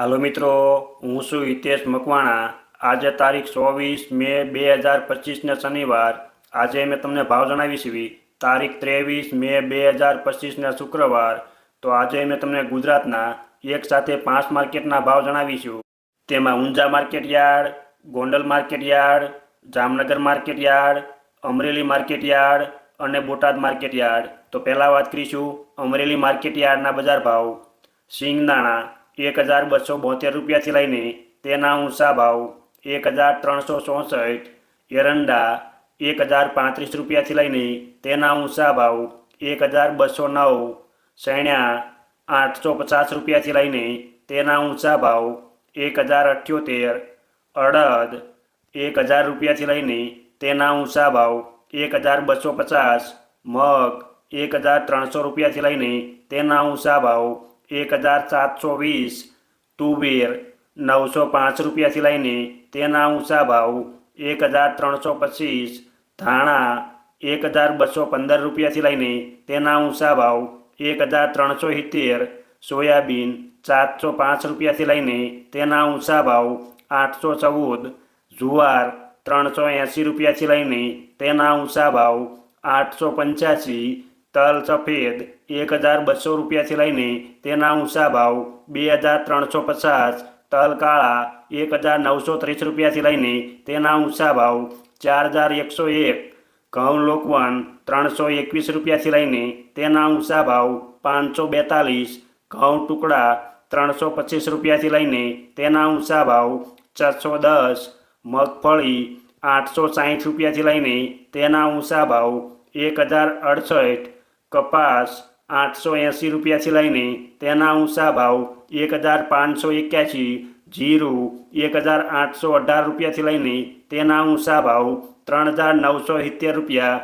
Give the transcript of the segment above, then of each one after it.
હાલો મિત્રો, હું છું હિતેશ મકવાણા. આજે તારીખ ચોવીસ મે બે હજાર પચીસને શનિવાર. આજે મેં તમને ભાવ જણાવીશ તારીખ ત્રેવીસ મે બે હજાર પચીસને શુક્રવાર. તો આજે મેં તમને ગુજરાતના એક સાથે પાંચ માર્કેટના ભાવ જણાવીશું તેમાં Unjha market yard, Gondal market yard, Jamnagar market yard, Amreli market yard અને બોટાદ માર્કેટ યાર્ડ. તો પહેલાં વાત કરીશું અમરેલી માર્કેટ યાર્ડના બજાર ભાવ. સિંગદાણા એક હજાર બસો બોતેર રૂપિયાથી લઈને તેના ઊંચા ભાવ એક હજાર ત્રણસો ચોસઠ, એરંડા એક હજાર પાંત્રીસ રૂપિયાથી લઈને તેના ઊંચા ભાવ એક હજાર બસો નવ, સૈણ્યા આઠસો પચાસ રૂપિયાથી લઈને તેના ઊંચા ભાવ એક હજાર અઠ્યોતેર, અડદ એક હજાર રૂપિયાથી લઈને તેના ઊંચા ભાવ એક હજાર બસો પચાસ, મગ એક હજાર ત્રણસો રૂપિયાથી લઈને તેના ઊંચા ભાવ એક હજાર સાતસો વીસ તુવેર નવસો પાંચ રૂપિયાથી લઈને તેના ઊંચા ભાવ એક હજાર ત્રણસો પચીસ, ધાણા એક હજાર બસો પંદર રૂપિયાથી લઈને તેના ઊંચા ભાવ એક હજાર ત્રણસો સિત્તેર, સોયાબીન સાતસો પાંચ રૂપિયાથી લઈને તેના ઊંચા ભાવ આઠસો ચૌદ, જુવાર ત્રણસો એંસી રૂપિયાથી લઈને તેના ઊંચા ભાવ આઠસો પંચ્યાસી તલ સફેદ એક હજાર બસો રૂપિયાથી લઈને તેના ઊંચા ભાવ બે હજાર ત્રણસો પચાસ તલ કાળા એક હજાર નવસો ત્રીસ રૂપિયાથી લઈને તેના ઊંચા ભાવ ચાર હજાર એકસો એક ઘઉં લોકવન ત્રણસો એકવીસ રૂપિયાથી લઈને તેના ઊંચા ભાવ પાંચસો બેતાલીસ ઘઉં ટુકડા ત્રણસો પચીસ રૂપિયાથી લઈને તેના ઊંચા ભાવ ચારસો દસ મગફળી આઠસો સાહીઠ રૂપિયાથી લઈને તેના ઊંચા ભાવ એક હજાર અડસઠ કપાસ આઠસો એંસી રૂપિયાથી લઈને તેના ઊંચા ભાવ એક હજાર પાંચસો એક્યાસી, જીરું એક હજાર આઠસો અઢાર રૂપિયાથી લઈને તેના ઊંચા ભાવ ત્રણ હજાર નવસો સિત્તેર રૂપિયા.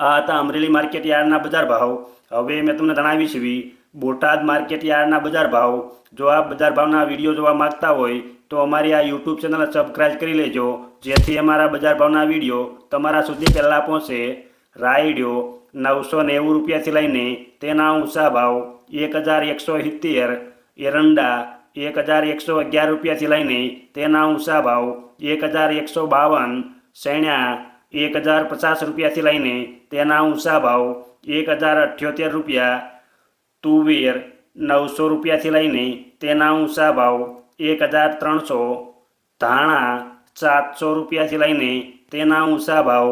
આ હતા અમરેલી માર્કેટ યાર્ડના બજાર ભાવ. હવે મેં તમને જણાવી છે બોટાદ માર્કેટ યાર્ડના બજાર ભાવ. જો આ બજાર ભાવના વીડિયો જોવા માંગતા હોય તો અમારી આ યુટ્યુબ ચેનલ સબસ્ક્રાઈબ કરી લેજો. જેથી અમારા બજાર ભાવના વીડિયો તમારા સુધી પહેલાં પહોંચે. રાયડિયો નવસો નેવું રૂપિયાથી લઈને તેના ઊંચા ભાવ એક હજાર એકસો સિત્તેર, એરંડા એક હજાર એકસો અગિયાર રૂપિયાથી લઈને તેના ઊંચા ભાવ એક હજાર એકસો બાવન, સૈણ્યા એક હજાર પચાસ રૂપિયાથી લઈને તેના ઊંચા ભાવ એક હજાર અઠ્યોતેર રૂપિયા, તુવેર નવસો રૂપિયાથી લઈને તેના ઊંચા ભાવ એક હજાર ત્રણસો, ધાણા સાતસો રૂપિયાથી લઈને તેના ઊંચા ભાવ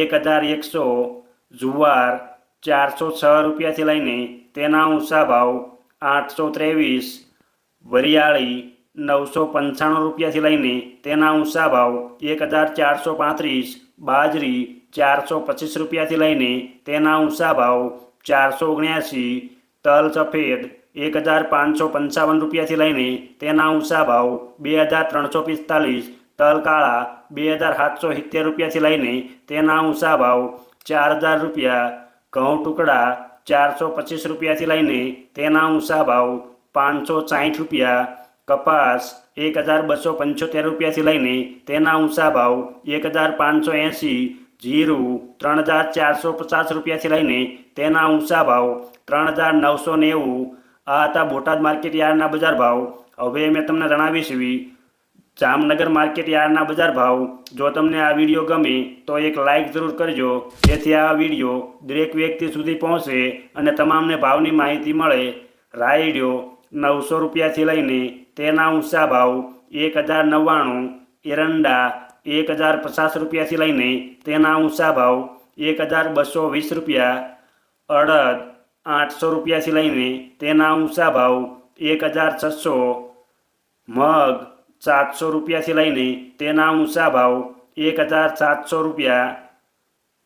એક હજાર એકસો, જુવાર ચારસો છ રૂપિયાથી લઈને તેના ઊંચા ભાવ આઠસો ત્રેવીસ, વરિયાળી નવસો પંચાણું રૂપિયાથી લઈને તેના ઊંચા ભાવ એક હજાર ચારસો પાંત્રીસ, બાજરી ચારસો પચીસ રૂપિયાથી લઈને તેના ઊંચા ભાવ ચારસો ઓગણ્યાસી, તલ સફેદ એક હજાર પાંચસો પંચાવન રૂપિયાથી લઈને તેના ઊંચા ભાવ બે હજાર ત્રણસો પિસ્તાલીસ તલ કાળા બે હજાર સાતસો સિત્તેર રૂપિયાથી લઈને તેના ઊંચા ભાવ ચાર હજાર રૂપિયા, ઘઉં ટુકડા ચારસો પચીસ રૂપિયાથી લઈને તેના ઊંચા ભાવ પાંચસો સાઠ રૂપિયા, કપાસ એક હજાર બસો પંચોતેર રૂપિયાથી લઈને તેના ઊંચા ભાવ એક હજાર પાંચસો એંસી જીરું ત્રણ હજાર ચારસો પચાસ રૂપિયાથી લઈને તેના ઊંચા ભાવ ત્રણ હજાર નવસો નેવું. આ હતા બોટાદ માર્કેટ યાર્ડના બજાર ભાવ. હવે મેં તમને જણાવીશ એવી જામનગર માર્કેટ યાર્ડના બજાર ભાવ. જો તમને આ વીડિયો ગમે, તો એક લાઇક જરૂર કરજો. જેથી આ વીડિયો દરેક વ્યક્તિ સુધી પહોંચે અને તમામને ભાવની માહિતી મળે. રાયડિયો નવસો રૂપિયાથી લઈને તેના ઊંચા ભાવ એક હજાર નવ્વાણું, એરંડા એક હજાર પચાસ રૂપિયાથી લઈને તેના ઊંચા ભાવ એક હજાર બસો વીસ રૂપિયા, અડદ આઠસો રૂપિયાથી લઈને તેના ઊંચા ભાવ એક હજાર છસો, મગ સાતસો રૂપિયાથી લઈને તેના ઊંચા ભાવ એક હજાર સાતસો રૂપિયા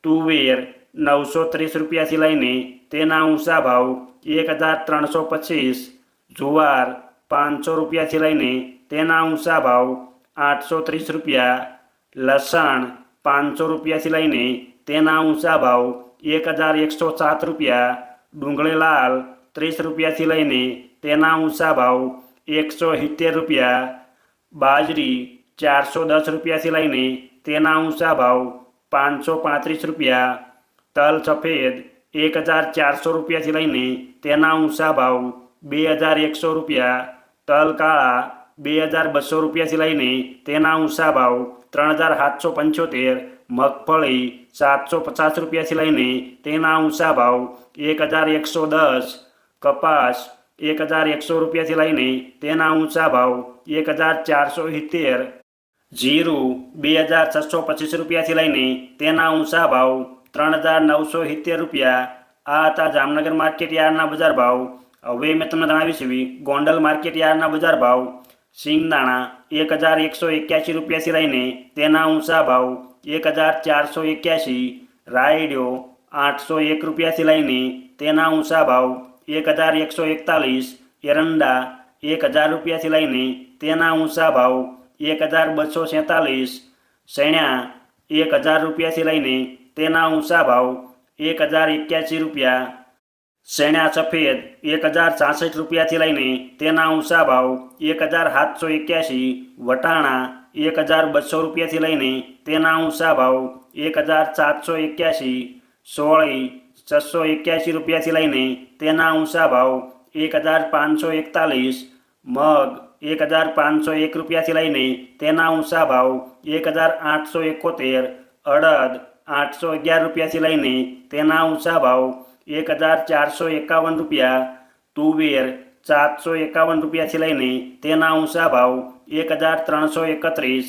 તુવેર નવસો ત્રીસ રૂપિયાથી લઈને તેના ઊંચા ભાવ એક હજાર ત્રણસો પચીસ, જુવાર પાંચસો રૂપિયાથી લઈને તેના ઊંચા ભાવ આઠસો ત્રીસ રૂપિયા, લસણ પાંચસો રૂપિયાથી લઈને તેના ઊંચા ભાવ એક હજાર એકસો સાત રૂપિયા, ડુંગળી લાલ ત્રીસ રૂપિયાથી લઈને તેના ઊંચા ભાવ એકસો સિત્તેર રૂપિયા બાજરી ચારસો દસ રૂપિયાથી લઈને તેના ઊંચા ભાવ પાંચસો પાંત્રીસ રૂપિયા, તલ સફેદ એક હજાર ચારસો રૂપિયાથી લઈને તેના ઊંચા ભાવ બે હજાર એકસો રૂપિયા, તલ કાળા બે હજાર બસો રૂપિયાથી લઈને તેના ઊંચા ભાવ ત્રણ હજાર સાતસો પંચોતેર, મગફળી સાતસો પચાસ રૂપિયાથી લઈને તેના ઊંચા ભાવ એક હજાર એકસો દસ, કપાસ એક હજાર એકસો રૂપિયાથી લઈને તેના ઊંચા ભાવ એક હજાર ચારસો સિત્તેર જીરું બે હજાર છસો પચીસ રૂપિયાથી લઈને તેના ઊંચા ભાવ ત્રણ હજાર નવસો સિત્તેર રૂપિયા આ હતા જામનગર માર્કેટ યાર્ડના બજાર ભાવ હવે મેં તમને જણાવીશ એવી ગોંડલ માર્કેટ યાર્ડના બજાર ભાવ સિંગદાણા એક હજાર એકસો એક્યાસી રૂપિયાથી લઈને તેના ઊંચા ભાવ એક હજાર ચારસો એક્યાસી રાયડ્યો આઠસો એક રૂપિયાથી લઈને તેના ઊંચા ભાવ એક હજાર એકસો એકતાલીસ, એરંડા એક હજાર રૂપિયાથી લઈને તેના ઊંચા ભાવ એક હજાર બસો સેતાલીસ સૈણા એક હજાર રૂપિયાથી લઈને તેના ઊંચા ભાવ એક હજાર એક્યાસી રૂપિયા સૈણા સફેદ એક હજાર છાસઠ રૂપિયાથી લઈને તેના ઊંચા ભાવ એક હજાર સાતસો એક્યાસી, વટાણા એક હજાર બસો રૂપિયાથી લઈને તેના ઊંચા ભાવ એક હજાર સાતસો એક્યાસી, સોળી છસો એક્યાસી રૂપિયાથી લઈને તેના ઊંચા ભાવ એક હજાર પાંચસો એકતાલીસ, મગ એક હજાર પાંચસો એક રૂપિયાથી લઈને તેના ઊંચા ભાવ એક હજાર આઠસો એકોતેર, અડદ આઠસો અગિયાર રૂપિયાથી લઈને તેના ઊંચા ભાવ એક હજાર ચારસો એકાવન રૂપિયા, તુવેર સાતસો એકાવન રૂપિયાથી લઈને તેના ઊંચા ભાવ એક હજાર ત્રણસો એકત્રીસ,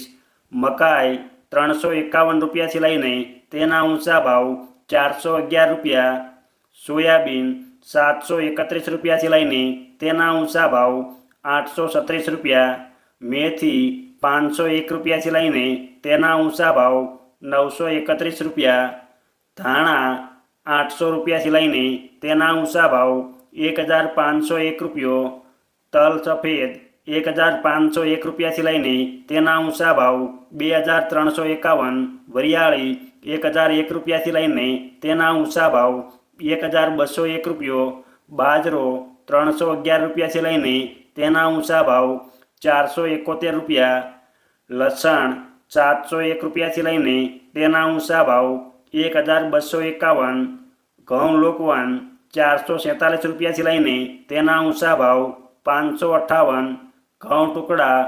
મકાઈ ત્રણસો એકાવન રૂપિયાથી લઈને તેના ઊંચા ભાવ ચારસો અગિયાર રૂપિયા, સોયાબીન સાતસો એકત્રીસ રૂપિયાથી લઈને તેના ઊંચા ભાવ આઠસો સત્રીસ રૂપિયા મેથી પાંચસો એક રૂપિયાથી લઈને તેના ઊંચા ભાવ નવસો એકત્રીસ રૂપિયા ધાણા આઠસો રૂપિયાથી લઈને તેના ઊંચા ભાવ એક હજાર પાંચસો એક રૂપિયો તલ સફેદ એક હજાર પાંચસો એક રૂપિયાથી લઈને તેના ઊંચા ભાવ બે હજાર ત્રણસો એકાવન વરિયાળી એક હજાર એક રૂપિયાથી લઈને તેના ઊંચા ભાવ એક હજાર બસો એક રૂપિયો, બાજરો ત્રણસો અગિયાર રૂપિયાથી લઈને તેના ઊંચા ભાવ ચારસો એકોતેર રૂપિયા, લસણ સાતસો એક રૂપિયાથી લઈને તેના ઊંચા ભાવ એક હજાર બસો એકાવન, ઘઉં લોકવાન ચારસો સેતાલીસ રૂપિયાથી લઈને તેના ઊંચા ભાવ પાંચસો અઠ્ઠાવન, ઘઉં ટુકડા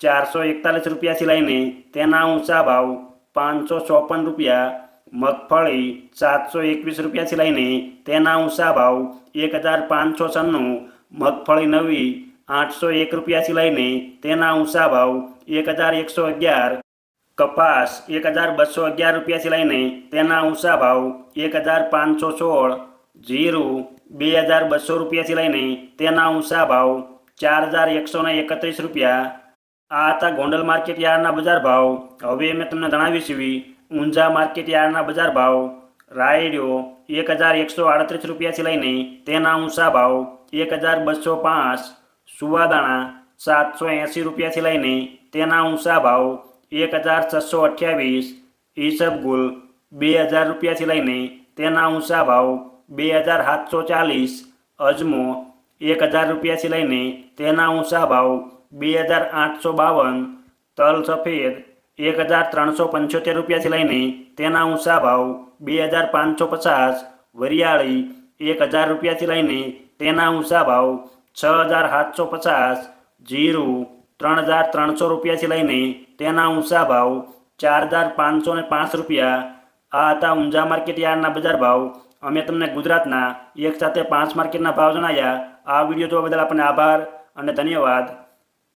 ચારસો એકતાલીસ રૂપિયાથી લઈને તેના ઊંચા ભાવ પાંચસો ચોપન રૂપિયા મગફળી સાતસો એકવીસ રૂપિયાથી લઈને તેના ઊંચા ભાવ એક હજાર પાંચસો છન્નું, મગફળી નવી આઠસો એક રૂપિયાથી લઈને તેના ઊંચા ભાવ એક હજાર એકસો અગિયાર, કપાસ એક હજાર બસો અગિયાર રૂપિયાથી લઈને તેના ઊંચા ભાવ એક હજાર પાંચસો સોળ, જીરું બે હજાર બસો રૂપિયાથી લઈને તેના ઊંચા ભાવ ચાર હજાર એકસો ને એકત્રીસ રૂપિયા. આ હતા ગોંડલ માર્કેટ યાર્ડના બજાર ભાવ. હવે મેં તમને જણાવીશું ઊંઝા માર્કેટ યાર્ડના બજાર ભાવ રાયડ્યો એક હજાર એકસો આડત્રીસ રૂપિયાથી લઈને તેના ઊંચા ભાવ એક હજાર બસો પાંચ, સુવાદાણા સાતસો એંસી રૂપિયાથી લઈને તેના ઊંચા ભાવ એક હજાર છસો અઠ્યાવીસ, ઈસબગુલ બે હજાર રૂપિયાથી લઈને તેના ઊંચા ભાવ બે હજાર સાતસો ચાલીસ, અજમો એક હજાર રૂપિયાથી લઈને તેના ઊંચા ભાવ બે હજાર આઠસો બાવન, તલ સફેદ એક હજાર ત્રણસો પંચોતેર રૂપિયાથી લઈને તેના ઊંચા ભાવ બે હજાર પાંચસો પચાસ, વરિયાળી એક હજાર રૂપિયાથી લઈને તેના ઊંચા ભાવ છ હજાર સાતસો પચાસ, જીરું ત્રણ હજાર ત્રણસો રૂપિયાથી લઈને તેના ઊંચા ભાવ ચાર હજાર પાંચસો ને પાંચ રૂપિયા. આ હતા ઊંઝા માર્કેટ યાર્ડના બજાર ભાવ. અમે તમને ગુજરાતના એક સાથે પાંચ માર્કેટના ભાવ જણાવ્યા. આ વીડિયો જોવા બદલ આપણને આભાર અને ધન્યવાદ.